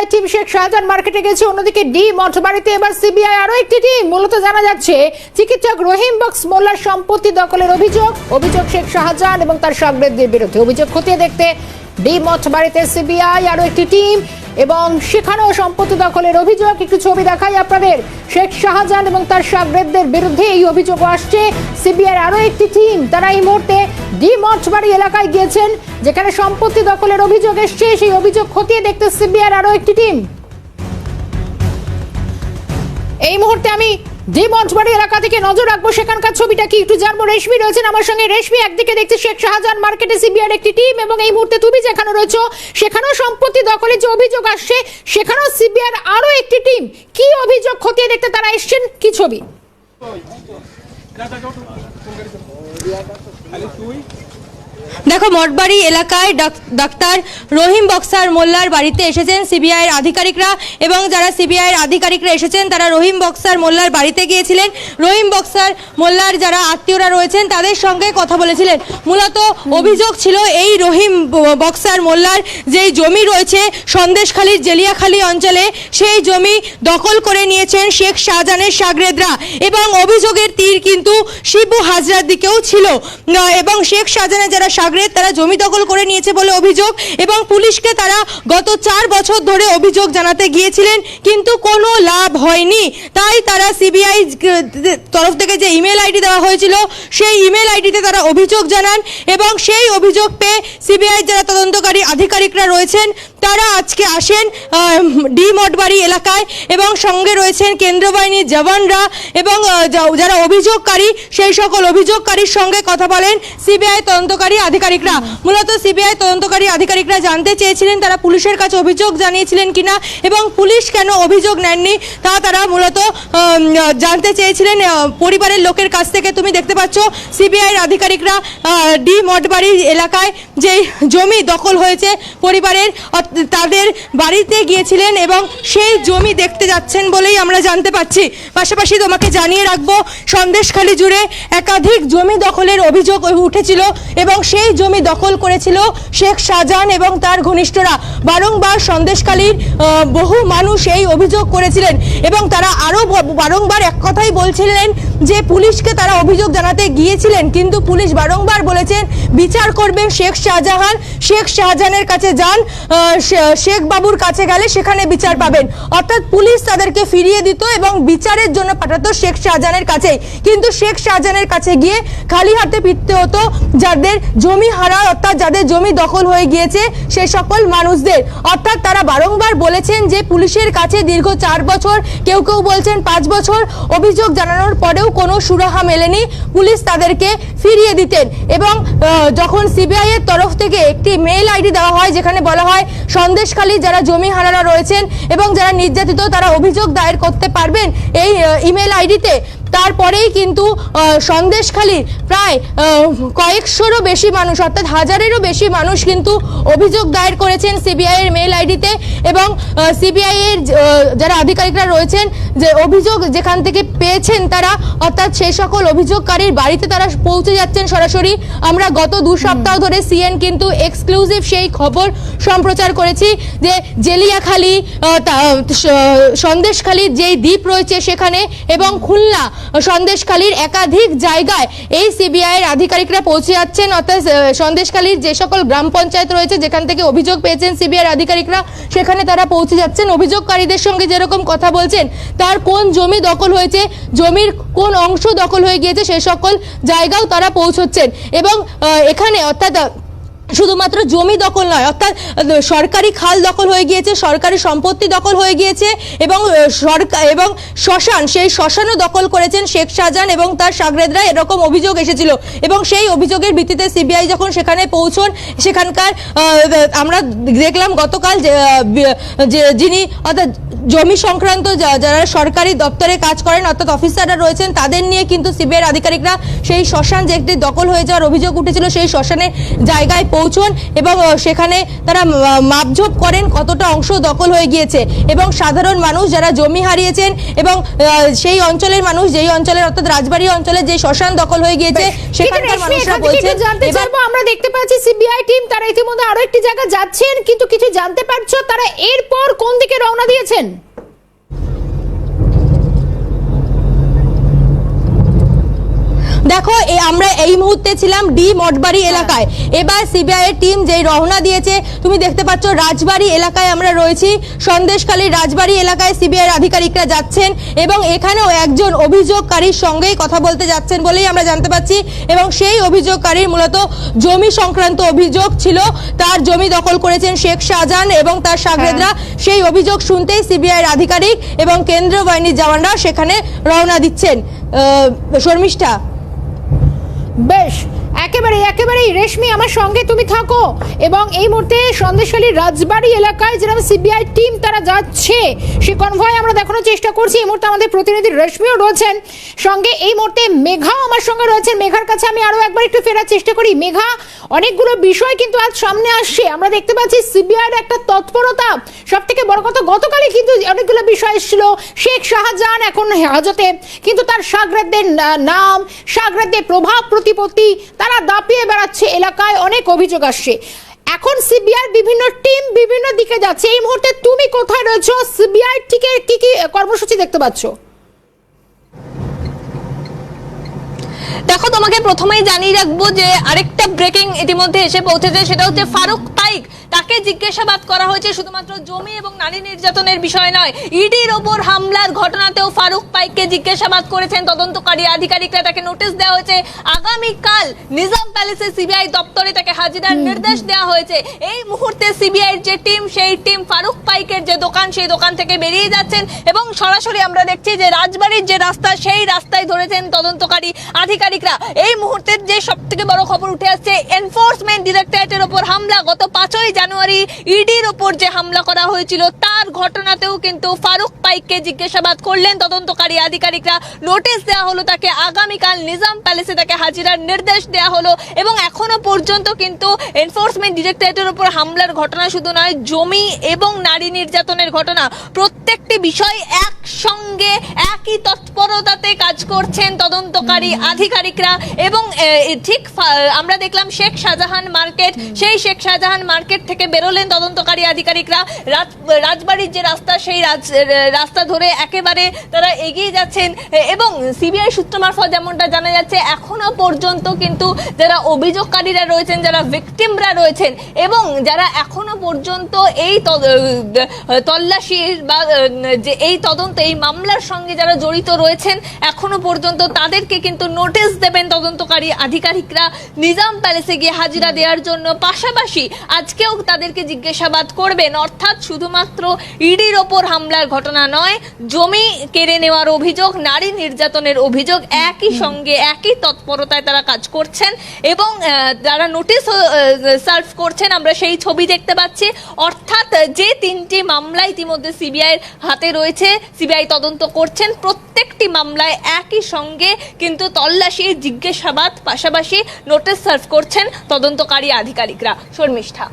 CBI team Sheikh Shahjahan মার্কেটে গেছে, অন্যদিকে ডি মঠবাড়িতে এবার সিবিআই আরও একটি টিম মূলত জানা যাচ্ছে, চিকিৎসক রহিম বক্স মোল্লার সম্পত্তি দখলের অভিযোগ। অভিযোগ শেখ শাহজাহান এবং তার সাগরেদদের বিরুদ্ধে। অভিযোগ খতিয়ে দেখতে ডি মঠবাড়িতে সিবিআই আরও একটি টিম এবং সেখানেও সম্পত্তি দখলের অভিযোগ। একটু ছবি দেখাই আপনাদের। শেখ শাহজাহান এবং তার সাগরেদদের বিরুদ্ধে এই অভিযোগ আসছে। সিবিআই আরও একটি টিম। তারা এই মুহূর্তে ডি মঠবাড়ি এলাকায় গিয়েছেন, যেখানে সম্পত্তি দখলের অভিযোগ এসছে। সেই অভিযোগ খতিয়ে দেখতে সিবিআই আরও একটি টিম। এই মুহূর্তে আমি যে মঞ্চবাড়ি এলাকা থেকে নজর রাখব সেখানকার ছবিটা কি? একটু জানব। রেশমি রয়েছেন আমার সঙ্গে। রেশমি, একদিকে দেখছি শেখ শাহজাহান মার্কেটে সিবিআর একটি টিম এবং এই মুহূর্তে তুমি যেখানে রয়েছো, সেখানেও সম্পত্তি দখলের যে অভিযোগ আসছে, সেখানেও সিবিআর আরও একটি টিম। কি অভিযোগ খতিয়ে দেখতে তারা এসছেন? কি ছবি? দেখো, মঠবাড়ি এলাকায় ডাক- ডাক্তার রহিম বক্সার মোল্লার বাড়িতে এসেছেন সিবিআইয়ের আধিকারিকরা এবং যারা সিবিআইয়ের আধিকারিকরা এসেছেন, তারা রহিম বক্সার মোল্লার বাড়িতে গিয়েছিলেন। রহিম বক্সার মোল্লার যারা আত্মীয়রা রয়েছেন, তাদের সঙ্গে কথা বলেছিলেন। মূলত অভিযোগ ছিল এই রহিম বক্সার মোল্লার যেই জমি রয়েছে সন্দেশখালীর জেলিয়াখালী অঞ্চলে, সেই জমি দখল করে নিয়েছেন শেখ শাহজাহানের সাগরেদরা এবং অভিযোগের তীর কিন্তু শিবু হাজরার দিকেও ছিল। এবং শেখ শাহজাহানের যারা সাগরেদ তারা জমি দখল করে নিয়েছে বলে অভিযোগ এবং পুলিশকে তারা গত চার বছর ধরে অভিযোগ জানাতে গিয়েছিলেন, কিন্তু কোনো লাভ হয়নি। তাই তারা সিবিআই তরফ থেকে যে ইমেল আইডি দেওয়া হয়েছিল, সেই ইমেল আইডিতে তারা অভিযোগ জানান এবং সেই অভিযোগ পেয়ে সিবিআই যারা তদন্তকারী আধিকারিকরা রয়েছেন, তারা আজকে আসেন ডি মঠবাড়ি এলাকায় এবং সঙ্গে রয়েছেন কেন্দ্র বাহিনীর জওয়ানরা এবং যারা অভিযোগকারী, সেই সকল অভিযোগকারীর সঙ্গে কথা বলেন সিবিআই তদন্তকারী আধিকারিকরা। মূলত সিবিআই তদন্তকারী আধিকারিকরা জানতে চেয়েছিলেন, তারা পুলিশের কাছে অভিযোগ জানিয়েছিলেন কিনা এবং পুলিশ কেন অভিযোগ নেননি তা তারা মূলত জানতে চেয়েছিলেন। পরিবারের লোকের কাছ থেকে তুমি দেখতে পাচ্ছ, সিবিআইয়ের আধিকারিকরা ডি মঠবাড়ি এলাকায় যে জমি দখল হয়েছে, পরিবারের তাদের বাড়িতে গিয়েছিলেন এবং সেই জমি দেখতে যাচ্ছেন বলেই আমরা জানতে পাচ্ছি। পাশাপাশি তোমাকে জানিয়ে রাখব, সন্দেশখালী জুড়ে একাধিক জমি দখলের অভিযোগ উঠেছিল এবং সেই জমি দখল করেছিল শেখ শাহজাহান এবং তার ঘনিষ্ঠরা। বারংবার সন্দেশকালীর বহু মানুষ এই অভিযোগ করেছিলেন এবং তারা আরও বারংবার এক কথাই বলছিলেন যে পুলিশকে তারা অভিযোগ জানাতে গিয়েছিলেন, কিন্তু পুলিশ বারংবার বলেছেন, বিচার করবেন শেখ শাহজাহান। শেখ শাহজাহানের কাছে যান শেখ বাবুর কাছে গেলে সেখানে বিচার পাবেন। অর্থাৎ পুলিশ তাদেরকে ফিরিয়ে দিত এবং বিচারের জন্য পাঠাতো শেখ শাহজাহানের কাছেই। কিন্তু শেখ শাহজাহানের কাছে গিয়ে খালি হাতে ফিরতে হতো যাদের জমি হারা, অর্থাৎ যাদের জমি দখল হয়ে গিয়েছে সে সকল মানুষদের। অর্থাৎ তারা বারংবার বলেছেন যে পুলিশের কাছে দীর্ঘ চার বছর, কেউ কেউ বলছেন পাঁচ বছর অভিযোগ জানানোর পরেও কোনো সুরাহা মেলেনি পুলিশ তাদেরকে ফিরিয়ে দিতেন এবং যখন সিবিআই এর তরফ থেকে একটি মেল আইডি দেওয়া হয় যেখানে বলা হয় সন্দেশখালী যারা জমি হারারা রয়েছেন এবং যারা নির্যাতিত তারা অভিযোগ দায়ের করতে পারবেন এই ইমেল আইডিতে। তারপরেই কিন্তু আহ, সন্দেশখালীর প্রায় কয়েকশোরও বেশি মানুষ অর্থাৎ হাজারেরও বেশি মানুষ কিন্তু অভিযোগ দায়ের করেছেন সিবিআই এর মেল আইডিতে এবং সিবিআই এর যারা আধিকারিকরা রয়েছেন যে অভিযোগ যেখান থেকে পেয়েছেন তারা। অর্থাৎ সেই সকল অভিযোগকারীর বাড়িতে তারা পৌঁছে যাচ্ছেন সরাসরি। আমরা গত দু সপ্তাহ ধরে সিএন কিন্তু এক্সক্লুসিভ সেই খবর সম্প্রচার করেছি যে জেলিয়াখালী স- সন্দেশখালীর যেই দ্বীপ রয়েছে সেখানে এবং খুলনা সন্দেশখালীর একাধিক জায়গায় এই সিবিআইয়ের আধিকারিকরা পৌঁছে যাচ্ছেন। অর্থাৎ সন্দেশখালীর যে সকল গ্রাম পঞ্চায়েত রয়েছে যেখান থেকে অভিযোগ পেয়েছেন সিবিআই এর আধিকারিকরা, সেখানে তারা পৌঁছে যাচ্ছেন। অভিযোগকারীদের সঙ্গে যেরকম কথা বলছেন, তার কোন জমি দখল হয়েছে জমির কোন অংশ দখল হয়ে গিয়েছে সে সকল জায়গাও তারা পৌঁছচ্ছেন। এবং এখানে অর্থাৎ শুধুমাত্র জমি দখল নয়, অর্থাৎ সরকারি খাল দখল হয়ে গিয়েছে, সরকারি সম্পত্তি দখল হয়ে গিয়েছে এবং সরকার এবং শ্মশান, সেই শ্মশানও দখল করেছেন শেখ শাহজাহান এবং তার সাগরেদরা। এরকম অভিযোগ এসেছিল এবং সেই অভিযোগের ভিত্তিতে সিবিআই যখন সেখানে পৌঁছন, সেখানকার আমরা দেখলাম গতকাল যে যিনি, অর্থাৎ জমি সংক্রান্ত যারা সরকারি দপ্তরে কাজ করেন অর্থাৎ অফিসাররা রয়েছেন তাদের নিয়ে কিন্তু সিবিআই আধিকারিকরা সেই শ্মশান যে একটি দখল হয়ে যাওয়ার অভিযোগ উঠেছিল সেই শ্মশানের জায়গায় পৌঁছন এবং সেখানে তারা মাপঝোপ করেন কতটা অংশ দখল হয়ে গিয়েছে এবং সাধারণ মানুষ যারা জমি হারিয়েছেন এবং সেই অঞ্চলের মানুষ যেই অঞ্চলের অর্থাৎ রাজবাড়ি অঞ্চলে যে শ্মশান দখল হয়ে গিয়েছে সেখানকার মানুষরা বলছেন আমরা দেখতে পাচ্ছি সিবিআই টিম তারা ইতিমধ্যে আরও একটি জায়গা যাচ্ছেন কিন্তু কিছু জানতে পারছ তারা এরপর কোন দিকে রওনা দিয়েছেন? দেখো আমরা এই মুহূর্তে ছিলাম ডি মঠবাড়ি এলাকায়। এবার সিবিআই এর টিম যেই রওনা দিয়েছে তুমি দেখতে পাচ্ছ রাজবাড়ি এলাকায় আমরা রয়েছি। সন্দেশখালী রাজবাড়ি এলাকায় সিবিআই এর আধিকারিকরা যাচ্ছেন এবং এখানেও একজন অভিযোগকারীর সঙ্গেই কথা বলতে যাচ্ছেন বলেই আমরা জানতে পাচ্ছি এবং সেই অভিযোগকারীর মূলত জমি সংক্রান্ত অভিযোগ ছিল তার জমি দখল করেছেন শেখ শাহজাহান এবং তার সাগরেদরা। সেই অভিযোগ শুনতেই সিবিআই এর আধিকারিক এবং কেন্দ্রীয় বাহিনীর জওয়ানরা সেখানে রওনা দিচ্ছেন। শর্মিষ্ঠা বেশ একেবারে একেবারেই, রেশমি, আমার সঙ্গে তুমি থাকো। এবং এই মুহূর্তে সন্দেশখালীর রাজবাড়ি এলাকায় যেরকম সিবিআই টিম তারা যাচ্ছে, সে কনভয় আমরা দেখানোর চেষ্টা করছি। এই মুহূর্তে আমাদের প্রতিনিধি রেশমিও রয়েছেন। সঙ্গে এই মুহূর্তে মেঘাও আমার সঙ্গে রয়েছেন। মেঘার কাছে আমি আরও একবার একটু ফেরার চেষ্টা করি। মেঘা, অনেকগুলো বিষয় কিন্তু আজ সামনে আসছে। আমরা দেখতে পাচ্ছি সিবিআইয়ের একটা তৎপরতা। সব থেকে বড় কথা, গতকালই কিন্তু অনেকগুলো বিষয় এসেছিল। শেখ শাহজাহান এখন হাজতে কিন্তু তার সাগরেদদের না- নাম সাগরেদদের প্রভাব প্রতিপত্তি তারা দাপিয়ে বেড়াচ্ছে, এলাকায় অনেক অভিযোগ আসছে। এখন সিবিআই বিভিন্ন টিম বিভিন্ন দিকে যাচ্ছে। এই মুহূর্তে তুমি কোথায় রয়েছো? সিবিআই টিকে কি কি কর্মসূচি দেখতে পাচ্ছ? দেখো, তোমাকে প্রথমেই জানিয়ে রাখব যে আরেকটা ব্রেকিং ইতিমধ্যে এসে পৌঁছেছে, সেটা হচ্ছে ফারুক পাইক তাকে জিজ্ঞাসাবাদ করা হয়েছে শুধুমাত্র জমি এবং নারী নির্যাতনের বিষয় নয়। ইডির ওপর হামলার ঘটনাতেও ফারুক পাইককে জিজ্ঞাসাবাদ করেছেন। তদন্তকারী আধিকারিকরা তাকে নোটিশ দেওয়া হয়েছে। আগামীকাল নিজাম প্যালেসে সিবিআই দপ্তরে তাকে হাজিরার নির্দেশ দেওয়া হয়েছে। এই মুহূর্তে সিবিআই যে টিম সেই টিম ফারুক পাইকের যে দোকান সেই দোকান থেকে বেরিয়ে যাচ্ছেন এবং সরাসরি আমরা দেখছি যে রাজবাড়ির যে রাস্তা সেই রাস্তায় ধরেছেন তদন্তকারী আধিকারিকরা। এই মুহূর্তে যে সব থেকে বড় খবর উঠে আসছে এনফোর্সমেন্ট ডিরেক্টরেটের ওপর হামলা। গত পাঁচই জানুয়ারি ইডির ওপর যে হামলা করা হয়েছিল, তার ঘটনাতেও কিন্তু ফারুক পাইককে জিজ্ঞাসাবাদ করলেন। তদন্তকারী আধিকারিকরা নোটিশ দেওয়া হলো তাকে আগামীকাল নিজাম প্যালেসে তাকে হাজিরার নির্দেশ দেওয়া হলো এবং এখনও পর্যন্ত কিন্তু এনফোর্সমেন্ট ডিরেক্টরেটের ওপর হামলার ঘটনা শুধু নয়, জমি এবং নারী নির্যাতনের ঘটনা প্রত্যেকটি বিষয় একসঙ্গে একই তৎপরতাতে কাজ করছেন তদন্তকারী আধিকারিকরা এবং ঠিক আমরা দেখলাম শেখ শাহজাহান মার্কেট সেই শেখ শাহজাহান মার্কেট থেকে বেরোলেন তদন্তকারী আধিকারিকরা। রাজ- রাজবাড়ির যে রাস্তা সেই রাস্তা ধরে একেবারে তারা এগিয়ে যাচ্ছেন। এবং সিবিআই সূত্র মারফত যেমনটা জানা যাচ্ছে এখনও পর্যন্ত কিন্তু যারা অভিযোগকারীরা রয়েছেন যারা ভিকটিমরা রয়েছেন এবং যারা এখনও পর্যন্ত এই তল্লাশির বা যে এই তদন্ত, এই মামলার সঙ্গে যারা জড়িত রয়েছেন, এখনও পর্যন্ত তাদেরকে কিন্তু নোটিশ দেবেন তদন্তকারী আধিকারিকরা। নিজাম প্যালেসে গিয়ে হাজিরা দেওয়ার জন্য পাশাপাশি আজকেও তাদেরকে জিজ্ঞাসাবাদ করবেন। অর্থাৎ শুধুমাত্র ইডির ওপর হামলার ঘটনা নয়, জমি কেড়ে নেওয়ার অভিযোগ, নারী নির্যাতনের অভিযোগ একই সঙ্গে, একই তৎপরতায় তারা কাজ করছেন এবং যারা নোটিশ সার্ভ করছেন, আমরা সেই ছবি দেখতে পাচ্ছি। অর্থাৎ যে তিনটি মামলা ইতিমধ্যে সিবিআই হাতে রয়েছে। সিবিআই তদন্ত করছেন। প্রত্যেকটি মামলায় একই সঙ্গে কিন্তু তল্লাশি, জিজ্ঞাসাবাদ পাশাপাশি নোটিশ সার্ভ করছেন তদন্তকারী আধিকারিকরা। শর্মিষ্ঠা।